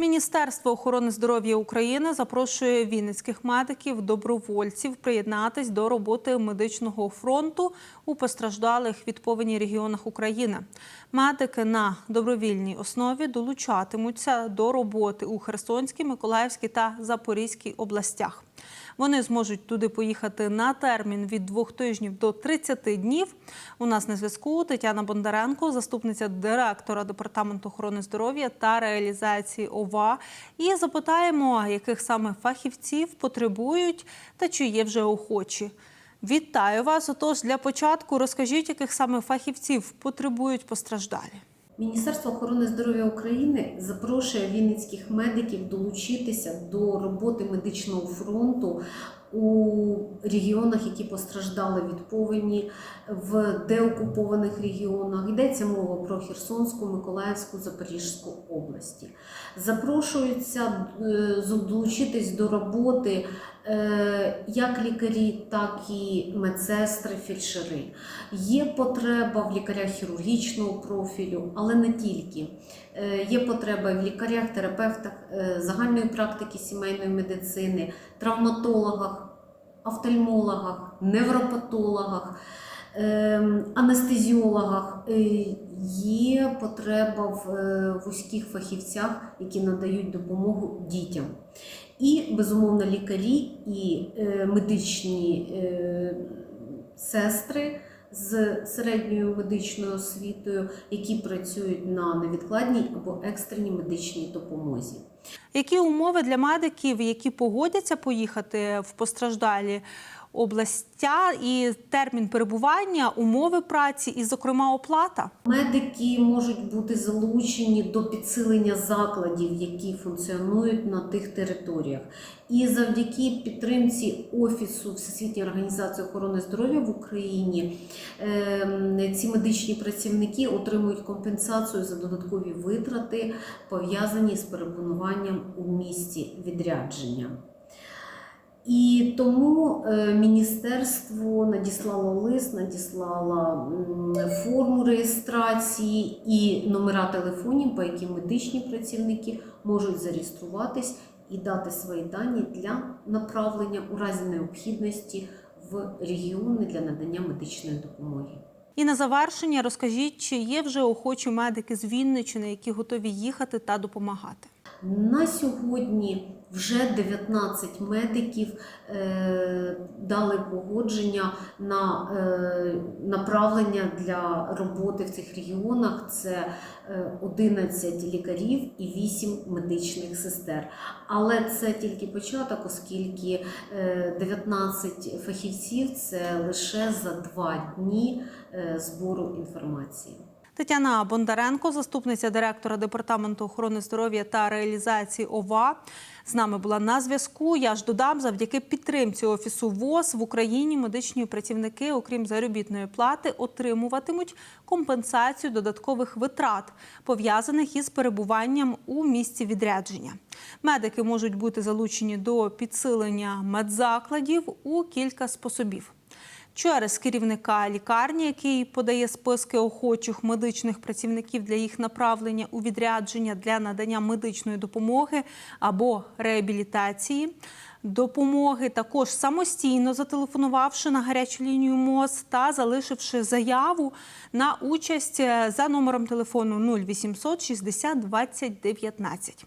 Міністерство охорони здоров'я України запрошує вінницьких медиків, добровольців приєднатись до роботи медичного фронту у постраждалих від повені регіонах України. Медики на добровільній основі долучатимуться до роботи у Херсонській, Миколаївській та Запорізькій областях. Вони зможуть туди поїхати на термін від двох тижнів до 30 днів. У нас на зв'язку Тетяна Бондаренко, заступниця директора департаменту охорони здоров'я та реалізації ОВА. І запитаємо, яких саме фахівців потребують та чи є вже охочі. Вітаю вас! Отож, для початку розкажіть, яких саме фахівців потребують постраждалі. Міністерство охорони здоров'я України запрошує вінницьких медиків долучитися до роботи медичного фронту у регіонах, які постраждали від повені, в деокупованих регіонах. Йдеться мова про Херсонську, Миколаївську, Запорізьку області. Запрошуються е, долучитись до роботи е, як лікарі, так і медсестри, фельдшери. Є потреба в лікарях хірургічного профілю, але не тільки. Е, Є потреба в лікарях, терапевтах е, загальної практики сімейної медицини, травматологах, офтальмологах, невропатологах, анестезіологах. Е, Є потреба в е, вузьких фахівцях, які надають допомогу дітям. І, безумовно, лікарі і е, медичні сестри з середньою медичною освітою, які працюють на невідкладній або екстреній медичній допомозі. Які умови для медиків, які погодяться поїхати в постраждалі областя і термін перебування, умови праці і, зокрема, оплата? Медики можуть бути залучені до підсилення закладів, які функціонують на тих територіях. І завдяки підтримці Офісу Всесвітньої організації охорони здоров'я в Україні ем, ці медичні працівники отримують компенсацію за додаткові витрати, пов'язані з перебуванням у місті відрядження. І тому е, міністерство надіслало лист, надіслало форму реєстрації і номера телефонів, по яким медичні працівники можуть зареєструватись і дати свої дані для направлення у разі необхідності в регіони для надання медичної допомоги. І на завершення розкажіть, чи є вже охочі медики з Вінниччини, які готові їхати та допомагати? На сьогодні вже 19 медиків е, дали погодження на е, направлення для роботи в цих регіонах. Це е, 11 лікарів і 8 медичних сестер. Але це тільки початок, оскільки е, 19 фахівців це лише за два дні е, збору інформації. Тетяна Бондаренко, заступниця директора департаменту охорони здоров'я та реалізації ОВА, з нами була на зв'язку. Я ж додам, завдяки підтримці офісу ВОЗ в Україні медичні працівники, окрім заробітної плати, отримуватимуть компенсацію додаткових витрат, пов'язаних із перебуванням у місці відрядження. Медики можуть бути залучені до підсилення медзакладів у кілька способів через керівника лікарні, який подає списки охочих медичних працівників для їх направлення у відрядження для надання медичної допомоги або реабілітації. Допомоги також самостійно зателефонувавши на гарячу лінію МОЗ та залишивши заяву на участь е, за номером телефону 0800 60 20 19.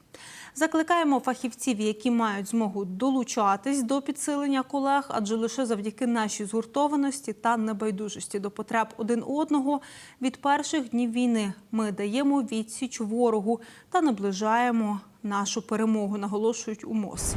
Закликаємо фахівців, які мають змогу долучатись до підсилення колег, адже лише завдяки нашій згуртованості та небайдужості до потреб один одного від перших днів війни ми даємо відсіч ворогу та наближаємо нашу перемогу, наголошують у МОЗ.